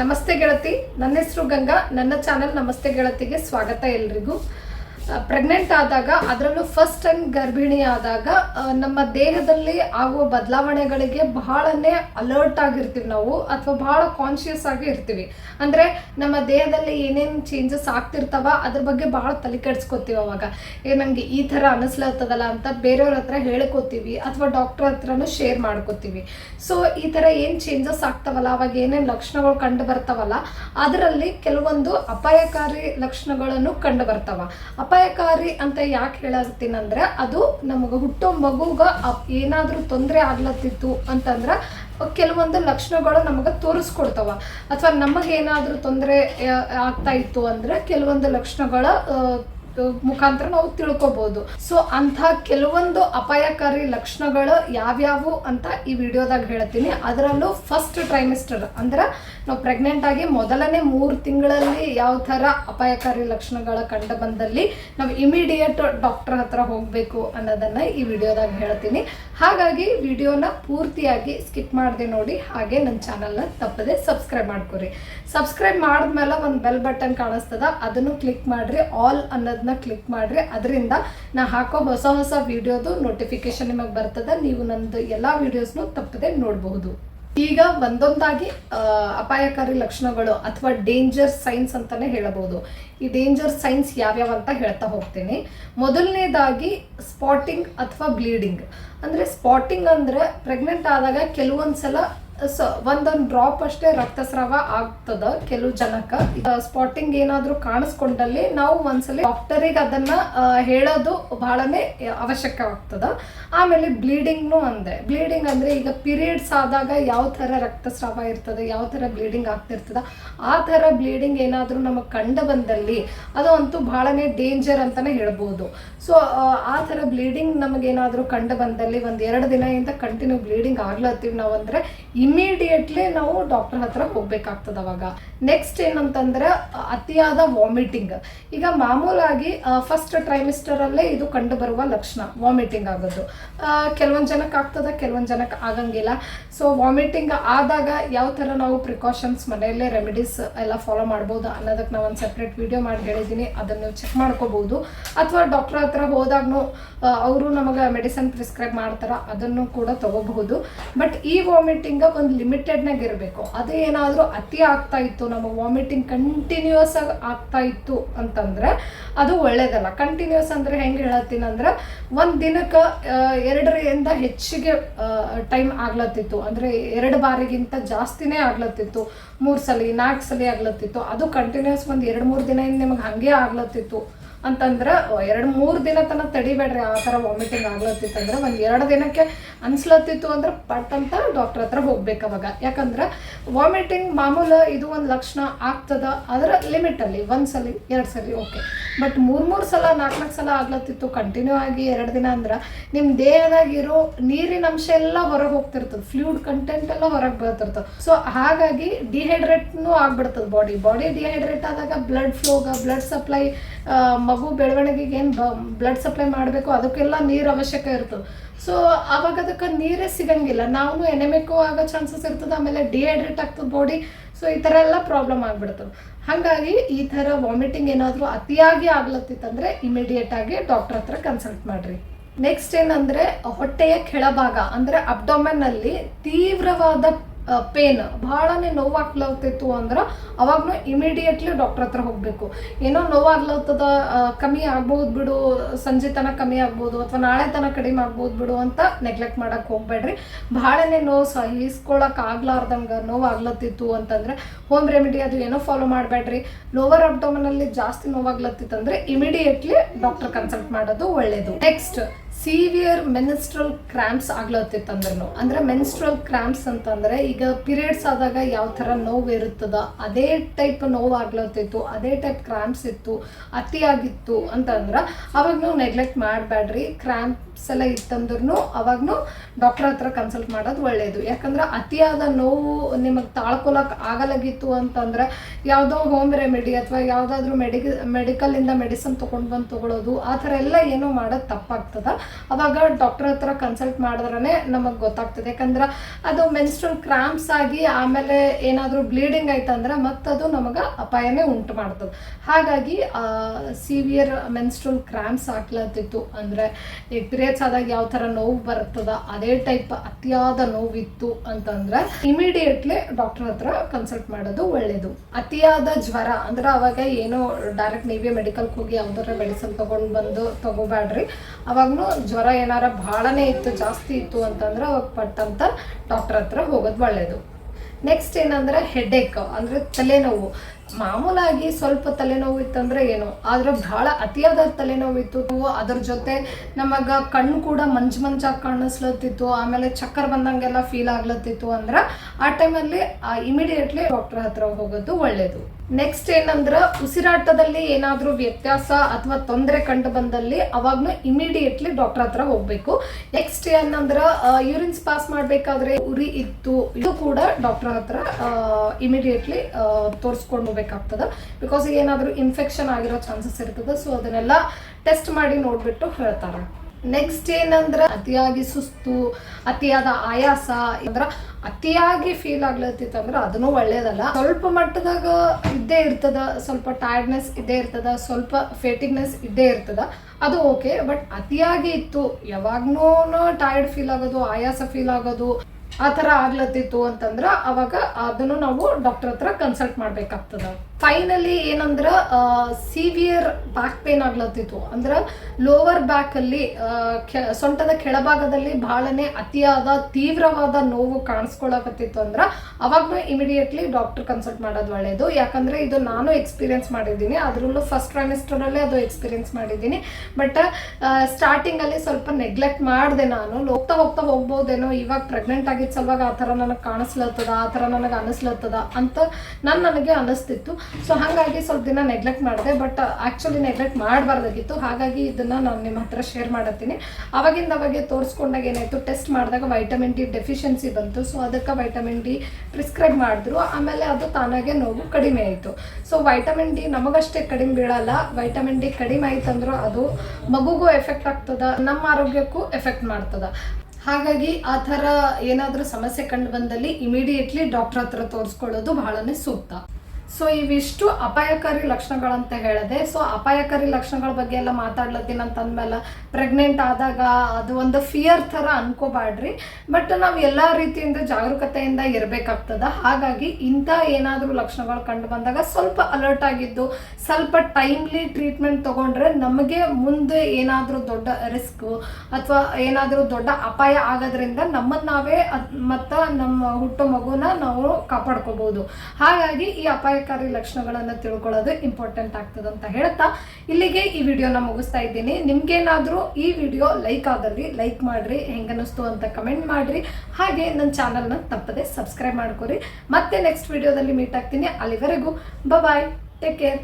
ನಮಸ್ತೆ ಗೆಳತಿ ನನ್ನ ಹೆಸರು ಗಂಗಾ. ನನ್ನ ಚಾನೆಲ್ ನಮಸ್ತೆ ಗೆಳತಿಗೆ ಸ್ವಾಗತ ಎಲ್ರಿಗೂ. ಪ್ರೆಗ್ನೆಂಟ್ ಆದಾಗ ಅದರಲ್ಲೂ ಫಸ್ಟ್ ಟೈಮ್ ಗರ್ಭಿಣಿ ಆದಾಗ ನಮ್ಮ ದೇಹದಲ್ಲಿ ಆಗುವ ಬದಲಾವಣೆಗಳಿಗೆ ಬಹಳನೇ ಅಲರ್ಟ್ ಆಗಿರ್ತೀವಿ ನಾವು ಅಥವಾ ಬಹಳ ಕಾನ್ಶಿಯಸ್ ಆಗಿ ಇರ್ತೀವಿ. ಅಂದ್ರೆ ನಮ್ಮ ದೇಹದಲ್ಲಿ ಏನೇನು ಚೇಂಜಸ್ ಆಗ್ತಿರ್ತಾವ ಅದ್ರ ಬಗ್ಗೆ ಬಹಳ ತಲೆ ಕೆಡ್ಸ್ಕೊತೀವಿ ಅವಾಗ. ಏ, ನಂಗೆ ಈ ಥರ ಅನಿಸ್ಲತ್ತದಲ್ಲ ಅಂತ ಬೇರೆಯವ್ರ ಹತ್ರ ಹೇಳ್ಕೊತೀವಿ ಅಥವಾ ಡಾಕ್ಟರ್ ಹತ್ರನೂ ಶೇರ್ ಮಾಡ್ಕೋತೀವಿ. ಸೊ ಈ ಥರ ಏನು ಚೇಂಜಸ್ ಆಗ್ತಾವಲ್ಲ, ಅವಾಗ ಏನೇನು ಲಕ್ಷಣಗಳು ಕಂಡು ಬರ್ತಾವಲ್ಲ, ಅದರಲ್ಲಿ ಕೆಲವೊಂದು ಅಪಾಯಕಾರಿ ಲಕ್ಷಣಗಳನ್ನು ಕಂಡು ಬರ್ತಾವ. ಅಪಾಯಕಾರಿ ಅಂತ ಯಾಕೆ ಹೇಳತ್ತೀನಂದ್ರೆ ಅದು ನಮಗೆ ಹುಟ್ಟೋ ಮಗುಗ ಏನಾದರೂ ತೊಂದರೆ ಆಗ್ಲತ್ತಿತ್ತು ಅಂತಂದ್ರೆ ಕೆಲವೊಂದು ಲಕ್ಷಣಗಳು ನಮಗೆ ತೋರಿಸ್ಕೊಡ್ತಾವ. ಅಥವಾ ನಮಗೇನಾದರೂ ತೊಂದರೆ ಆಗ್ತಾ ಇತ್ತು ಅಂದ್ರೆ ಕೆಲವೊಂದು ಲಕ್ಷಣಗಳ ಮುಖಾಂತರ ನಾವು ತಿಳ್ಕೊಬಹುದು ಸೊ ಅಂಥ ಕೆಲವೊಂದು ಅಪಾಯಕಾರಿ ಲಕ್ಷಣಗಳು ಯಾವ್ಯಾವು ಅಂತ ಈ ವಿಡಿಯೋದಾಗ ಹೇಳ್ತೀನಿ. ಅದರಲ್ಲೂ ಫಸ್ಟ್ ಟ್ರೈಮಿಸ್ಟರ್ ಅಂದ್ರೆ ನಾವು ಪ್ರೆಗ್ನೆಂಟ್ ಆಗಿ ಮೊದಲನೇ ಮೂರು ತಿಂಗಳಲ್ಲಿ ಯಾವ ಥರ ಅಪಾಯಕಾರಿ ಲಕ್ಷಣಗಳ ಕಂಡು ಬಂದಲ್ಲಿ ನಾವು ಇಮಿಡಿಯೇಟ್ ಡಾಕ್ಟರ್ ಹತ್ರ ಹೋಗಬೇಕು ಅನ್ನೋದನ್ನ ಈ ವಿಡಿಯೋದಾಗ ಹೇಳ್ತೀನಿ. ಹಾಗಾಗಿ ವಿಡಿಯೋನ ಪೂರ್ತಿಯಾಗಿ ಸ್ಕಿಪ್ ಮಾಡಿದೆ ನೋಡಿ, ಹಾಗೆ ನನ್ನ ಚಾನಲ್ನ ತಪ್ಪದೆ ಸಬ್ಸ್ಕ್ರೈಬ್ ಮಾಡ್ಕೊರಿ. ಸಬ್ಸ್ಕ್ರೈಬ್ ಮಾಡಿದ್ಮೇಲೆ ಒಂದು ಬೆಲ್ ಬಟನ್ ಕಾಣಿಸ್ತದ, ಅದನ್ನು ಕ್ಲಿಕ್ ಮಾಡ್ರಿ. ಆಲ್ ಅನ್ನೋದನ್ನ ಕ್ಲಿಕ್ ಮಾಡ್ರಿ. ಅದರಿಂದ ನಾ ಹಾಕೋ ಹೊಸ ಹೊಸ ವಿಡಿಯೋದು ನೋಟಿಫಿಕೇಶನ್ ನಿಮಗೆ ಬರ್ತದ. ನೀವು ನಂದು ಎಲ್ಲ ವಿಡಿಯೋಸ್ನು ತಪ್ಪದೆ ನೋಡಬಹುದು. ಈಗ ಒಂದೊಂದಾಗಿ ಅಪಾಯಕಾರಿ ಲಕ್ಷಣಗಳು ಅಥವಾ ಡೇಂಜರ್ ಸೈನ್ಸ್ ಅಂತಾನೆ ಹೇಳಬಹುದು. ಈ ಡೇಂಜರ್ ಸೈನ್ಸ್ ಯಾವ್ಯಾವ ಅಂತ ಹೇಳ್ತಾ ಹೋಗ್ತೀನಿ. ಮೊದಲನೇದಾಗಿ ಸ್ಪಾಟಿಂಗ್ ಅಥವಾ ಬ್ಲೀಡಿಂಗ್ ಅಂದ್ರೆ ಸ್ಪಾಟಿಂಗ್ ಅಂದ್ರೆ ಪ್ರೆಗ್ನೆಂಟ್ ಆದಾಗ ಕೆಲವೊಂದ್ಸಲ ಸ ಒಂದೊಂದು ಡ್ರಾಪ್ ಅಷ್ಟೇ ರಕ್ತಸ್ರಾವ ಆಗ್ತದ ಕೆಲವು ಜನಕ್ಕ. ಸ್ಪಾಟಿಂಗ್ ಏನಾದ್ರೂ ಕಾಣಿಸ್ಕೊಂಡಲ್ಲಿ ನಾವು ಒಂದ್ಸಲಿ ಡಾಕ್ಟರಿಗೆ ಅದನ್ನ ಹೇಳೋದು ಬಹಳನೇ ಅವಶ್ಯಕವಾಗ್ತದ. ಆಮೇಲೆ ಬ್ಲೀಡಿಂಗ್ನು ಅಂದೆ. ಬ್ಲೀಡಿಂಗ್ ಅಂದ್ರೆ ಈಗ ಪೀರಿಯಡ್ಸ್ ಆದಾಗ ಯಾವ ತರ ರಕ್ತಸ್ರಾವ ಇರ್ತದೆ, ಯಾವ ತರ ಬ್ಲೀಡಿಂಗ್ ಆಗ್ತಿರ್ತದ, ಆ ತರ ಬ್ಲೀಡಿಂಗ್ ಏನಾದ್ರೂ ನಮಗೆ ಕಂಡು ಬಂದಲ್ಲಿ ಅದು ಅಂತೂ ಬಹಳನೇ ಡೇಂಜರ್ ಅಂತಾನೆ ಹೇಳ್ಬೋದು. ಸೊ ಆ ತರ ಬ್ಲೀಡಿಂಗ್ ನಮಗೇನಾದ್ರೂ ಕಂಡು ಬಂದಲ್ಲಿ ಒಂದ್ ಎರಡು ದಿನದಿಂದ ಕಂಟಿನ್ಯೂ ಬ್ಲೀಡಿಂಗ್ ಆಗ್ಲತ್ತೀವಿ ನಾವು ಅಂದ್ರೆ ಇಮಿಡಿಯೇಟ್ಲಿ ನಾವು ಡಾಕ್ಟರ್ ಹತ್ರ ಹೋಗ್ಬೇಕಾಗ್ತದ ಅವಾಗ. ನೆಕ್ಸ್ಟ್ ಏನಂತಂದ್ರೆ, ಅತಿಯಾದ ವಾಮಿಟಿಂಗ್ ಈಗ ಮಾಮೂಲಾಗಿ ಫಸ್ಟ್ ಟ್ರೈಮಿಸ್ಟರ್ ಅಲ್ಲೇ ಇದು ಕಂಡು ಬರುವ ಲಕ್ಷಣ ವಾಮಿಟಿಂಗ್ ಆಗೋದು. ಕೆಲವೊಂದು ಜನಕ್ಕೆ ಆಗ್ತದ, ಕೆಲವೊಂದು ಜನಕ್ಕೆ ಆಗಂಗಿಲ್ಲ. ಸೊ ವಾಮಿಟಿಂಗ್ ಆದಾಗ ಯಾವ ಥರ ನಾವು ಪ್ರಿಕಾಷನ್ಸ್ ಮನೆಯಲ್ಲೇ ರೆಮಿಡೀಸ್ ಎಲ್ಲ ಫಾಲೋ ಮಾಡ್ಬೋದು ಅನ್ನೋದಕ್ಕೆ ನಾವು ಒಂದು ಸಪ್ರೇಟ್ ವಿಡಿಯೋ ಮಾಡಿ ಹೇಳಿದ್ದೀನಿ. ಅದನ್ನು ಚೆಕ್ ಮಾಡ್ಕೋಬಹುದು ಅಥವಾ ಡಾಕ್ಟರ್ ಹತ್ರ ಹೋದಾಗೂ ಅವರು ನಮಗೆ ಮೆಡಿಸನ್ ಪ್ರಿಸ್ಕ್ರೈಬ್ ಮಾಡ್ತಾರ, ಅದನ್ನು ಕೂಡ ತಗೋಬಹುದು. ಬಟ್ ಈ ವಾಮಿಟಿಂಗ್ ಒಂದು ಲಿಮಿಟೆಡ್ನಾಗ ಇರಬೇಕು. ಅದು ಏನಾದರೂ ಅತಿ ಆಗ್ತಾ ಇತ್ತು, ನಮ್ಮ ವಾಮಿಟಿಂಗ್ ಕಂಟಿನ್ಯೂಸ್ ಆಗಿ ಆಗ್ತಾ ಇತ್ತು ಅಂತಂದ್ರೆ ಅದು ಒಳ್ಳೇದಲ್ಲ. ಕಂಟಿನ್ಯೂಸ್ ಅಂದ್ರೆ ಹೆಂಗೆ ಹೇಳತ್ತೀನಿ ಅಂದ್ರೆ ಒಂದು ದಿನಕ್ಕೆ ಎರಡರಿಂದ ಹೆಚ್ಚಿಗೆ ಟೈಮ್ ಆಗ್ಲತ್ತಿತ್ತು. ಅಂದ್ರೆ ಎರಡು ಬಾರಿಗಿಂತ ಜಾಸ್ತಿನೇ ಆಗ್ಲತ್ತಿತ್ತು. ಮೂರು ಸಲ ನಾಲ್ಕು ಸಲ ಆಗ್ಲತ್ತಿತ್ತು. ಅದು ಕಂಟಿನ್ಯೂಸ್ ಒಂದು ಎರಡು ಮೂರು ದಿನ ನಿಮಗೆ ಹಾಗೆ ಆಗ್ಲತ್ತಿತ್ತು. ಅಂತಂದ್ರೆ ಎರಡು ಮೂರು ದಿನ ತನಕ ತಡಿಬೇಡ್ರಿ, ಆ ಥರ ವಾಮಿಟಿಂಗ್ ಆಗ್ಲತ್ತಿತ್ತು ಅಂದ್ರೆ ಒಂದು ಎರಡು ದಿನಕ್ಕೆ ಅನ್ಸ್ಲತ್ತಿತ್ತು ಅಂದ್ರೆ ಪಟ್ ಅಂತ ಡಾಕ್ಟರ್ ಹತ್ರ ಹೋಗ್ಬೇಕು ಅವಾಗ. ಯಾಕಂದ್ರೆ ವಾಮಿಟಿಂಗ್ ಮಾಮೂಲು ಇದು ಒಂದು ಲಕ್ಷಣ ಆಗ್ತದ ಅದರ ಲಿಮಿಟಲ್ಲಿ ಒಂದು ಸಲ, ಎರಡು ಸಲ ಓಕೆ ಬಟ್ ಮೂರು ಮೂರು ಸಲ ನಾಲ್ಕು ನಾಲ್ಕು ಸಲ ಆಗ್ಲತ್ತಿತ್ತು ಕಂಟಿನ್ಯೂ ಆಗಿ ಎರಡು ದಿನ ಅಂದ್ರೆ ನಿಮ್ಮ ದೇಹದಾಗಿರೋ ನೀರಿನ ಅಂಶ ಎಲ್ಲ ಹೊರಗೆ ಹೋಗ್ತಿರ್ತದೆ ಫ್ಲೂಡ್ ಕಂಟೆಂಟ್ ಎಲ್ಲ ಹೊರಗೆ ಬರ್ತಿರ್ತದೆ. ಸೊ ಹಾಗಾಗಿ ಡಿಹೈಡ್ರೇಟ್ನು ಆಗ್ಬಿಡ್ತದೆ ಬಾಡಿ ಬಾಡಿ ಡಿಹೈಡ್ರೇಟ್ ಆದಾಗ ಬ್ಲಡ್ ಫ್ಲೋಗ ಬ್ಲಡ್ ಸಪ್ಲೈ ಮಗು ಬೆಳವಣಿಗೆಗೆ ಏನು ಬ್ಲಡ್ ಸಪ್ಲೈ ಮಾಡಬೇಕು, ಅದಕ್ಕೆಲ್ಲ ನೀರು ಅವಶ್ಯಕ ಇರ್ತದೆ. ಸೊ ಅವಾಗ ಅದಕ್ಕೆ ನೀರೇ ಸಿಗಂಗಿಲ್ಲ. ನಾವು ಎನೆಮೆಕೋ ಆಗೋ ಚಾನ್ಸಸ್ ಇರ್ತದೆ, ಆಮೇಲೆ ಡಿಹೈಡ್ರೇಟ್ ಆಗ್ತದೆ ಬಾಡಿ ಸೊ ಈ ಥರ ಎಲ್ಲ ಪ್ರಾಬ್ಲಮ್ ಆಗ್ಬಿಡ್ತದೆ. ಹಾಗಾಗಿ ಈ ಥರ ವಾಮಿಟಿಂಗ್ ಏನಾದರೂ ಅತಿಯಾಗಿ ಆಗ್ಲತ್ತಿತ್ತಂದರೆ ಇಮಿಡಿಯೇಟಾಗಿ ಡಾಕ್ಟರ್ ಹತ್ರ ಕನ್ಸಲ್ಟ್ ಮಾಡಿರಿ. ನೆಕ್ಸ್ಟ್ ಏನಂದರೆ ಹೊಟ್ಟೆಯ ಕೆಳಭಾಗ, ಅಂದರೆ ಅಬ್ಡೊಮನ್ನಲ್ಲಿ ತೀವ್ರವಾದ ಪೇನ್ ಬಹಳನೇ ನೋವಾಗ್ಲತ್ತಿತ್ತು ಅಂದ್ರೆ ಅವಾಗ್ನು ಇಮಿಡಿಯೇಟ್ಲಿ ಡಾಕ್ಟರ್ ಹತ್ರ ಹೋಗ್ಬೇಕು. ಏನೋ ನೋವಾಗ್ಲತ್ತದ ಕಮ್ಮಿ ಆಗ್ಬೋದು ಬಿಡು, ಸಂಜೆ ತನಕ ಕಮ್ಮಿ ಆಗ್ಬೋದು, ಅಥವಾ ನಾಳೆ ತನಕ ಕಡಿಮೆ ಆಗ್ಬೋದು ಬಿಡು ಅಂತ ನೆಗ್ಲೆಕ್ಟ್ ಮಾಡಕ್ ಹೋಗ್ಬೇಡ್ರಿ. ಬಹಳನೇ ನೋವು ಸಹಿಸ್ಕೊಳಕ್ ಆಗ್ಲಾರ್ದಂಗ ನೋವು ಆಗ್ಲತ್ತಿತ್ತು ಅಂತಂದ್ರೆ ಹೋಮ್ ರೆಮಿಡಿ ಅದು ಏನೋ ಫಾಲೋ ಮಾಡಬೇಡ್ರಿ. ಲೋವರ್ ಅಬ್ಡೋಮನಲ್ಲಿ ಜಾಸ್ತಿ ನೋವಾಗ್ಲತ್ತಿತ್ತಂದ್ರೆ ಇಮಿಡಿಯೇಟ್ಲಿ ಡಾಕ್ಟರ್ ಕನ್ಸಲ್ಟ್ ಮಾಡೋದು ಒಳ್ಳೇದು. ನೆಕ್ಸ್ಟ್ ಸಿವಿಯರ್ ಮೆನ್ಸ್ಟ್ರಲ್ ಕ್ರಾಂಪ್ಸ್ ಆಗ್ಲತ್ತಿತ್ತಂದ್ರೂ ಅಂದ್ರೆ ಮೆನ್ಸ್ಟ್ರಲ್ ಕ್ರಾಂಪ್ಸ್ ಅಂತಂದ್ರೆ ಈಗ ಪೀರಿಯಡ್ಸ್ ಆದಾಗ ಯಾವ ಥರ ನೋವು ಇರುತ್ತದ ಅದೇ ಟೈಪ್ ನೋವು ಆಗ್ಲತ್ತಿತ್ತು, ಅದೇ ಟೈಪ್ ಕ್ರಾಂಪ್ಸ್ ಇತ್ತು ಅತಿಯಾಗಿತ್ತು ಅಂತಂದ್ರೆ ಅವಾಗ ನೀವು ನೆಗ್ಲೆಕ್ಟ್ ಮಾಡಬೇಡ್ರಿ ಕ್ರಾಂಪ್ಸ್ ಎಲ್ಲ ಇತ್ತಂದ್ರೂ ಅವಾಗೂ ಡಾಕ್ಟರ್ ಹತ್ರ ಕನ್ಸಲ್ಟ್ ಮಾಡೋದು ಒಳ್ಳೆಯದು ಯಾಕಂದ್ರೆ ಅತಿಯಾದ ನೋವು ನಿಮಗೆ ತಾಳ್ಕೊಳಕ್ ಆಗಲಾಗಿತ್ತು ಅಂತಂದ್ರೆ ಯಾವುದೋ ಹೋಮ್ ರೆಮಿಡಿ ಅಥವಾ ಯಾವುದಾದ್ರೂ ಮೆಡಿಕ ಮೆಡಿಕಲಿಂದ ಮೆಡಿಸನ್ ತೊಗೊಂಡು ಬಂದು ತೊಗೊಳೋದು, ಆ ಥರ ಎಲ್ಲ ಏನೋ ಮಾಡೋದು ತಪ್ಪಾಗ್ತದ. ಅವಾಗ ಡಾಕ್ಟರ್ ಹತ್ರ ಕನ್ಸಲ್ಟ್ ಮಾಡಿದ್ರೆ ನಮಗೆ ಗೊತ್ತಾಗ್ತದೆ. ಯಾಕಂದ್ರೆ ಅದು ಮೆನ್ಸ್ಟ್ರಲ್ ಕ್ರಾಂಪ್ಸ್ ಆಗಿ ಆಮೇಲೆ ಏನಾದರೂ ಬ್ಲೀಡಿಂಗ್ ಆಯ್ತಂದ್ರೆ ಮತ್ತದು ನಮಗೆ ಅಪಾಯನೇ ಉಂಟು ಮಾಡ್ತದೆ. ಹಾಗಾಗಿ ಸಿವಿಯರ್ ಮೆನ್ಸ್ಟ್ರಲ್ ಕ್ರಾಂಪ್ಸ್ ಆಗ್ಲತ್ತಿತ್ತು ಅಂದರೆ ಈಗ ಪೀರಿಯಡ್ಸ್ ಆದಾಗ ಯಾವ ಥರ ನೋವು ಬರ್ತದ, ಅದೇ ಟೈಪ್ ಅತಿಯಾದ ನೋವಿತ್ತು ಅಂತಂದ್ರೆ ಇಮಿಡಿಯೇಟ್ಲಿ ಡಾಕ್ಟರ್ ಹತ್ರ ಕನ್ಸಲ್ಟ್ ಮಾಡೋದು ಒಳ್ಳೇದು. ಅತಿಯಾದ ಜ್ವರ ಅಂದ್ರೆ ಅವಾಗ ಏನೋ ಡೈರೆಕ್ಟ್ ನೀವೇ ಮೆಡಿಕಲ್ಗೆ ಹೋಗಿ ಯಾವ್ದಾರ ಮೆಡಿಸನ್ ತಗೊಂಡು ಬಂದು ತಗೋಬೇಡ್ರಿ ಅವಾಗೂ ಜ್ವರ ಏನಾರ ಭಾಳನೇ ಇತ್ತು, ಜಾಸ್ತಿ ಇತ್ತು ಅಂತಂದ್ರೆ ಪಟ್ಟಂತ ಡಾಕ್ಟರ್ ಹತ್ರ ಹೋಗೋದು ಒಳ್ಳೇದು. ನೆಕ್ಸ್ಟ್ ಏನಂದ್ರೆ ಹೆಡ್ಡೇಕ್ ಅಂದ್ರೆ ತಲೆನೋವು. ಮಾಮೂಲಾಗಿ ಸ್ವಲ್ಪ ತಲೆನೋವು ಇತ್ತಂದ್ರೆ ಏನು? ಆದ್ರೆ ಬಹಳ ಅತಿಯಾದ ತಲೆನೋವು ಇತ್ತು ಅದ್ರ ಜೊತೆ ನಮಗ ಕಣ್ಣು ಕೂಡ ಮಂಜು ಮಂಜಾಗಿ ಕಾಣಿಸ್ಲತ್ತಿತ್ತು. ಆಮೇಲೆ ಚಕ್ಕರ್ ಬಂದಂಗೆಲ್ಲ ಫೀಲ್ ಆಗ್ಲತ್ತಿತ್ತು ಅಂದ್ರೆ ಆ ಟೈಮಲ್ಲಿ ಇಮಿಡಿಯೇಟ್ಲಿ ಡಾಕ್ಟರ್ ಹತ್ರ ಹೋಗೋದು ಒಳ್ಳೇದು. ನೆಕ್ಸ್ಟ್ ಏನಂದ್ರೆ ಉಸಿರಾಟದಲ್ಲಿ ಏನಾದರೂ ವ್ಯತ್ಯಾಸ ಅಥವಾ ತೊಂದರೆ ಕಂಡು ಬಂದಲ್ಲಿ ಅವಾಗ್ಲೂ ಇಮಿಡಿಯೇಟ್ಲಿ ಡಾಕ್ಟರ್ ಹತ್ರ ಹೋಗ್ಬೇಕು. ನೆಕ್ಸ್ಟ್ ಏನಂದ್ರೆ ಯೂರಿನ್ಸ್ ಪಾಸ್ ಮಾಡ್ಬೇಕಾದ್ರೆ ಉರಿ ಇತ್ತು. ಇದು ಕೂಡ ಡಾಕ್ಟರ್ ಹತ್ರ ಇಮಿಡಿಯೇಟ್ಲಿ ತೋರಿಸ್ಕೊಂಡು ಹೋಗ್ಬೇಕಾಗ್ತದ ಬಿಕಾಸ್ ಏನಾದ್ರೂ ಇನ್ಫೆಕ್ಷನ್ ಆಗಿರೋ ಚಾನ್ಸಸ್ ಇರ್ತದೆ ಸೊ ಅದನ್ನೆಲ್ಲ ಟೆಸ್ಟ್ ಮಾಡಿ ನೋಡ್ಬಿಟ್ಟು ಹೇಳ್ತಾರೆ. ನೆಕ್ಸ್ಟ್ ಏನಂದ್ರ, ಅತಿಯಾಗಿ ಸುಸ್ತು, ಅತಿಯಾದ ಆಯಾಸ, ಅಂದ್ರ ಅತಿಯಾಗಿ ಫೀಲ್ ಆಗ್ಲತ್ತಿತ್ತಂದ್ರ ಅದನ್ನು ಒಳ್ಳೇದಲ್ಲ. ಸ್ವಲ್ಪ ಮಟ್ಟದಾಗ ಇದ್ದೇ ಇರ್ತದ, ಸ್ವಲ್ಪ ಟೈರ್ಡ್ನೆಸ್ ಇದ್ದೇ ಇರ್ತದ, ಸ್ವಲ್ಪ ಫೇಟಿಗ್ನೆಸ್ ಇದ್ದೇ ಇರ್ತದ, ಅದು ಓಕೆ ಬಟ್ ಅತಿಯಾಗಿ ಇತ್ತು ಯಾವಾಗ್ನೂ ಟೈರ್ಡ್ ಫೀಲ್ ಆಗೋದು, ಆಯಾಸ ಫೀಲ್ ಆಗೋದು ಆ ಥರ ಆಗ್ಲತ್ತಿತ್ತು ಅಂತಂದ್ರೆ ಅವಾಗ ಅದನ್ನು ನಾವು ಡಾಕ್ಟರ್ ಹತ್ರ ಕನ್ಸಲ್ಟ್ ಮಾಡ್ಬೇಕಾಗ್ತದ. ಫೈನಲಿ ಏನಂದ್ರೆ ಸಿವಿಯರ್ ಬ್ಯಾಕ್ ಪೇನ್ ಆಗ್ಲತ್ತಿತ್ತು. ಅಂದ್ರೆ ಲೋವರ್ ಬ್ಯಾಕ್ ಅಲ್ಲಿ ಸೊಂಟದ ಕೆಳಭಾಗದಲ್ಲಿ ಬಹಳನೇ ಅತಿಯಾದ, ತೀವ್ರವಾದ ನೋವು ಕಾಣಿಸ್ಕೊಳಕತ್ತಿತ್ತು. ಅಂದ್ರೆ ಅವಾಗೂ ಇಮಿಡಿಯೇಟ್ಲಿ ಡಾಕ್ಟರ್ ಕನ್ಸಲ್ಟ್ ಮಾಡೋದು ಒಳ್ಳೆಯದು ಯಾಕಂದ್ರೆ, ಇದು ನಾನು ಎಕ್ಸ್ಪೀರಿಯನ್ಸ್ ಮಾಡಿದ್ದೀನಿ. ಅದರಲ್ಲೂ ಫಸ್ಟ್ ಟ್ರೈಮಿಸ್ಟರ್ ಅಲ್ಲೇ ಅದು ಎಕ್ಸ್ಪೀರಿಯನ್ಸ್ ಮಾಡಿದ್ದೀನಿ. ಬಟ್ ಸ್ಟಾರ್ಟಿಂಗ್ ಅಲ್ಲಿ ಸ್ವಲ್ಪ ನೆಗ್ಲೆಕ್ಟ್ ಮಾಡಿದೆ ನಾನು. ಹೋಗ್ತಾ ಹೋಗ್ತಾ ಹೋಗ್ಬೋದೇನೋ, ಇವಾಗ ಪ್ರೆಗ್ನೆಂಟ್ ಆಗಿದ್ದ ಸಲುವಾಗ ಆ ಥರ ನನಗೆ ಕಾಣಿಸ್ಲತ್ತದ, ಆ ಥರ ನನಗೆ ಅನಿಸ್ಲತ್ತದ ಅಂತ ನಾನು ನನಗೆ ಅನಿಸ್ತಿತ್ತು. ಸೊ ಹಾಗಾಗಿ ಸ್ವಲ್ಪ ದಿನ ನೆಗ್ಲೆಕ್ಟ್ ಮಾಡಿದೆ ಬಟ್ ಆ್ಯಕ್ಚುಲಿ ನೆಗ್ಲೆಕ್ಟ್ ಮಾಡಬಾರ್ದಾಗಿತ್ತು. ಹಾಗಾಗಿ ಇದನ್ನ ನಾನು ನಿಮ್ಮ ಹತ್ರ ಶೇರ್ ಮಾಡತ್ತೀನಿ. ಅವಾಗಿಂದ ಅವಾಗೆ ತೋರಿಸ್ಕೊಂಡಾಗ ಏನಾಯಿತು ಟೆಸ್ಟ್ ಮಾಡಿದಾಗ ವೈಟಮಿನ್ ಡಿ ಡೆಫಿಷಿಯನ್ಸಿ ಬಂತು. ಸೊ ಅದಕ್ಕೆ ವೈಟಮಿನ್ ಡಿ ಪ್ರಿಸ್ಕ್ರೈಬ್ ಮಾಡಿದ್ರು. ಆಮೇಲೆ ಅದು ತಾನಾಗೆ ನೋವು ಕಡಿಮೆ ಆಯಿತು. ಸೊ ವೈಟಮಿನ್ ಡಿ ನಮಗಷ್ಟೇ ಕಡಿಮೆ ಬೀಳಲ್ಲ. ವೈಟಮಿನ್ ಡಿ ಕಡಿಮೆ ಆಯ್ತಂದ್ರೂ ಅದು ಮಗುಗೂ ಎಫೆಕ್ಟ್ ಆಗ್ತದ, ನಮ್ಮ ಆರೋಗ್ಯಕ್ಕೂ ಎಫೆಕ್ಟ್ ಮಾಡ್ತದ. ಹಾಗಾಗಿ ಆ ಥರ ಏನಾದರೂ ಸಮಸ್ಯೆ ಕಂಡು ಬಂದಲ್ಲಿ ಇಮಿಡಿಯೇಟ್ಲಿ ಡಾಕ್ಟರ್ ಹತ್ರ ತೋರಿಸ್ಕೊಳ್ಳೋದು ಬಹಳನೇ ಸೂಕ್ತ. ಸೊ ಇವಿಷ್ಟು ಅಪಾಯಕಾರಿ ಲಕ್ಷಣಗಳಂತ ಹೇಳಿದೆ ಸೊ ಅಪಾಯಕಾರಿ ಲಕ್ಷಣಗಳ ಬಗ್ಗೆ ಎಲ್ಲ ಮಾತಾಡ್ಲತ್ತೀನಿ ಅಂತ ಅಂದ್ಮೇಲೆ ಪ್ರೆಗ್ನೆಂಟ್ ಆದಾಗ ಅದು ಒಂದು ಫಿಯರ್ ಥರ ಅನ್ಕೋಬಾಡ್ರಿ ಬಟ್ ನಾವು ಎಲ್ಲ ರೀತಿಯಿಂದ ಜಾಗರೂಕತೆಯಿಂದ ಇರಬೇಕಾಗ್ತದ. ಹಾಗಾಗಿ ಇಂಥ ಏನಾದರೂ ಲಕ್ಷಣಗಳು ಕಂಡು ಬಂದಾಗ ಸ್ವಲ್ಪ ಅಲರ್ಟ್ ಆಗಿದ್ದು, ಸ್ವಲ್ಪ ಟೈಮ್ಲಿ ಟ್ರೀಟ್ಮೆಂಟ್ ತಗೊಂಡ್ರೆ ನಮಗೆ ಮುಂದೆ ಏನಾದರೂ ದೊಡ್ಡ ರಿಸ್ಕ್ ಅಥವಾ ಏನಾದರೂ ದೊಡ್ಡ ಅಪಾಯ ಆಗೋದ್ರಿಂದ ನಮ್ಮನ್ನು ನಾವೇ ಮತ್ತು ನಮ್ಮ ಹುಟ್ಟೋ ಮಗುನ ನಾವು ಕಾಪಾಡ್ಕೋಬೋದು. ಹಾಗಾಗಿ ಈ ಅಪಾಯಕಾರಿ ಲಕ್ಷಣಗಳನ್ನು ತಿಳ್ಕೊಳ್ಳೋದು ಇಂಪಾರ್ಟೆಂಟ್ ಆಗ್ತದೆ ಅಂತ ಹೇಳ್ತಾ ಇಲ್ಲಿಗೆ ಈ ವಿಡಿಯೋನ ಮುಗಿಸ್ತಾ ಇದ್ದೀನಿ. ನಿಮ್ಗೇನಾದರೂ ಈ ವಿಡಿಯೋ ಲೈಕ್ ಆದಲ್ಲಿ ಲೈಕ್ ಮಾಡ್ರಿ ಹೆಂಗನಿಸ್ತು ಅಂತ ಕಮೆಂಟ್ ಮಾಡ್ರಿ. ಹಾಗೆ ನನ್ನ ಚಾನಲ್ನ ತಪ್ಪದೆ ಸಬ್ಸ್ಕ್ರೈಬ್ ಮಾಡ್ಕೊರಿ. ಮತ್ತೆ ನೆಕ್ಸ್ಟ್ ವಿಡಿಯೋದಲ್ಲಿ ಮೀಟ್ ಆಗ್ತೀನಿ. ಅಲ್ಲಿವರೆಗೂ ಬಾಯ್ ಟೇಕ್ ಕೇರ್